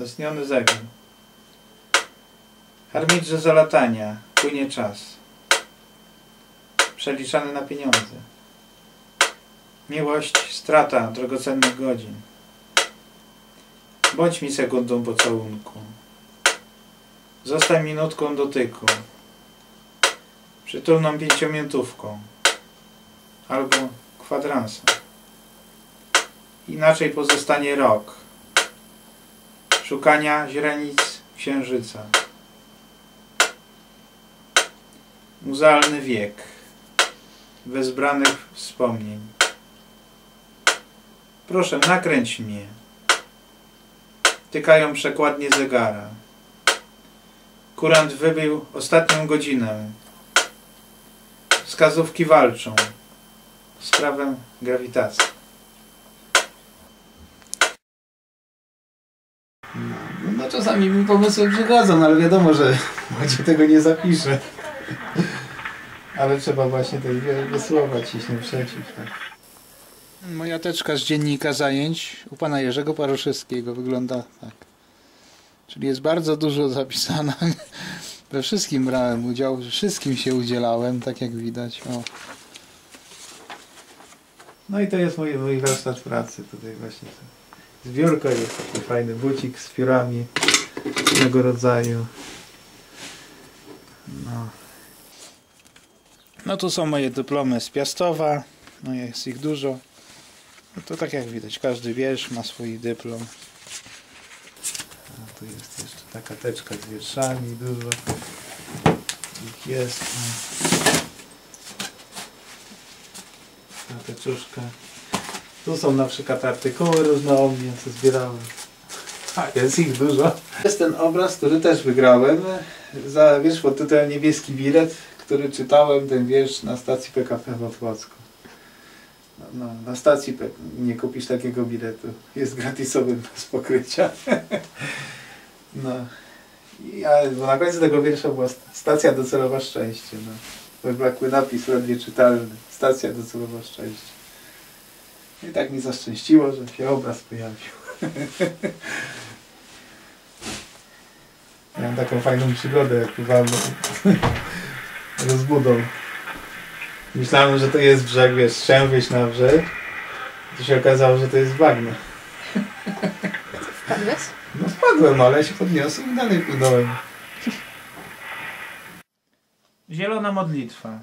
Zasniony zegar. Harmidrze zalatania. Płynie czas. Przeliczany na pieniądze. Miłość, strata drogocennych godzin. Bądź mi sekundą pocałunku. Zostań minutką dotyku. Przytulną pięciomiętówką. Albo kwadransem. Inaczej pozostanie rok. Szukania źrenic księżyca. Muzealny wiek. Wezbranych wspomnień. Proszę, nakręć mnie. Tykają przekładnie zegara. Kurant wybił ostatnią godzinę. Wskazówki walczą. Sprawę grawitacji. No czasami mi pomysły przychodzą, ale wiadomo, że Macie tego nie zapisze. Ale trzeba właśnie te dwie słowa ciśnie przeciw. Tak. Moja teczka z dziennika zajęć u pana Jerzego Paruszewskiego wygląda tak. Czyli jest bardzo dużo zapisane. We wszystkim brałem udział, wszystkim się udzielałem, tak jak widać. O. No i to jest mój, mój warsztat pracy tutaj właśnie. Zbiórka jest taki fajny bucik z piórami różnego rodzaju. No. no tu są moje dyplomy z Piastowa. No jest ich dużo. No to tak jak widać, każdy wiersz ma swój dyplom. A tu jest jeszcze taka teczka z wierszami, dużo ich jest. Ta teczuszka. Tu są na przykład artykuły różne o mnie, co zbierałem. A, jest ich dużo. Jest ten obraz, który też wygrałem za wiersz pod tytułem Niebieski bilet, który czytałem ten wiersz na stacji PKP w Otwocku. No, no, na stacji P nie kupisz takiego biletu. Jest gratisowy bez pokrycia. no. I, bo na końcu tego wiersza była stacja docelowa szczęście. No. Wyblakły napis ledwie czytelny. Stacja docelowa szczęście. I tak mi zaszczęściło, że się obraz pojawił. Miałem taką fajną przygodę, jak pływałem rozbudą. Myślałem, że to jest brzeg, wiesz, chciałem wyjść na brzeg. To się okazało, że to jest bagno. Wpadłeś? No wpadłem, ale się podniosłem i dalej płynąłem. Zielona modlitwa.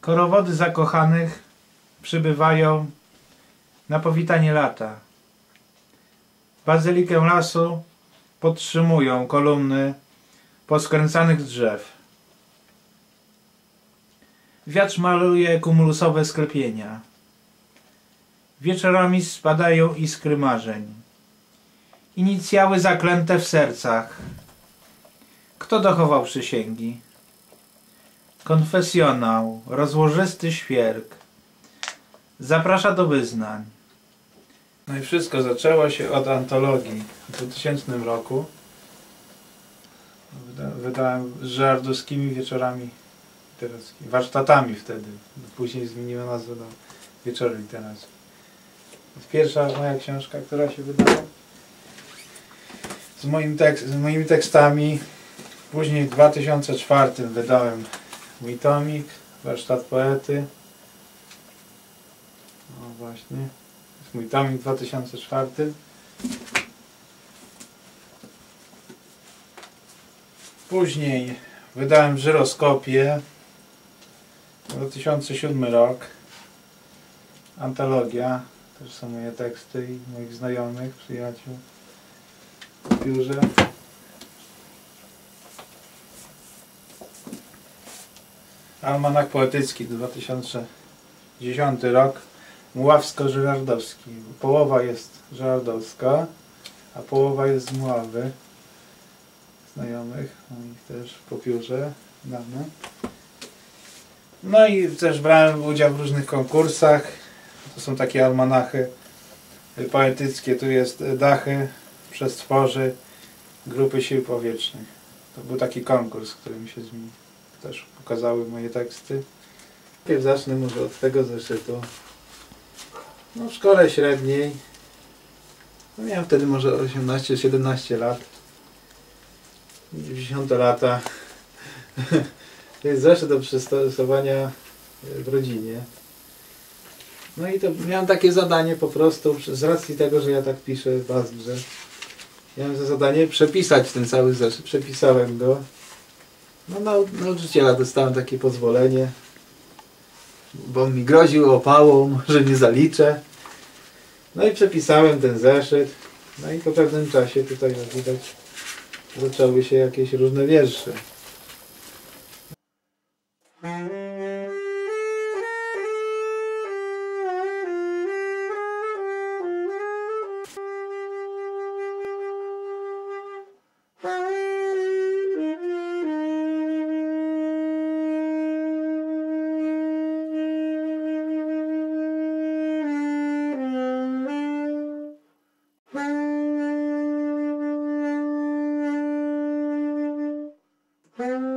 Korowody zakochanych przybywają na powitanie lata. Bazylikę lasu podtrzymują kolumny poskręcanych drzew. Wiatr maluje kumulusowe sklepienia. Wieczorami spadają iskry marzeń. Inicjały zaklęte w sercach. Kto dochował przysięgi? Konfesjonał, rozłożysty świerk. Zaprasza do wyznań. No i wszystko zaczęło się od antologii w 2000 roku. Wyda, wydałem z żardowskimi wieczorami literackimi, warsztatami wtedy. Później zmieniłem nazwę na Wieczory Literackie. Pierwsza moja książka, która się wydała. Z, moim tekst, z moimi tekstami. Później w 2004 wydałem mój tomik, warsztat poety. No właśnie. To jest mój tomik 2004. Później wydałem żyroskopię. 2007 rok. Antologia. Też są moje teksty i moich znajomych, przyjaciół w biurze. Almanach Poetycki 2010 rok Muławsko-Żyrardowski. Połowa jest żyrardowska, a połowa jest z Muławy. Znajomych, moich też po piórze dane. No i też brałem udział w różnych konkursach. To są takie almanachy poetyckie. Tu jest Dachy przez tworzy Grupy Sił Powietrznych. To był taki konkurs, w którym się z nimi też pokazały moje teksty. Zacznę może od tego zeszytu. No, w szkole średniej No miałem wtedy może 18-17 lat. 90 lata. Jest zeszyt do przystosowania w rodzinie. No i to miałem takie zadanie po prostu, z racji tego, że ja tak piszę w Asgrze. Miałem za zadanie przepisać ten cały zeszyt. Przepisałem go. No na nauczyciela dostałem takie pozwolenie, bo mi groził opałą, że nie zaliczę. No i przepisałem ten zeszyt. No i po pewnym czasie tutaj jak widać zaczęły się jakieś różne wiersze. Boom.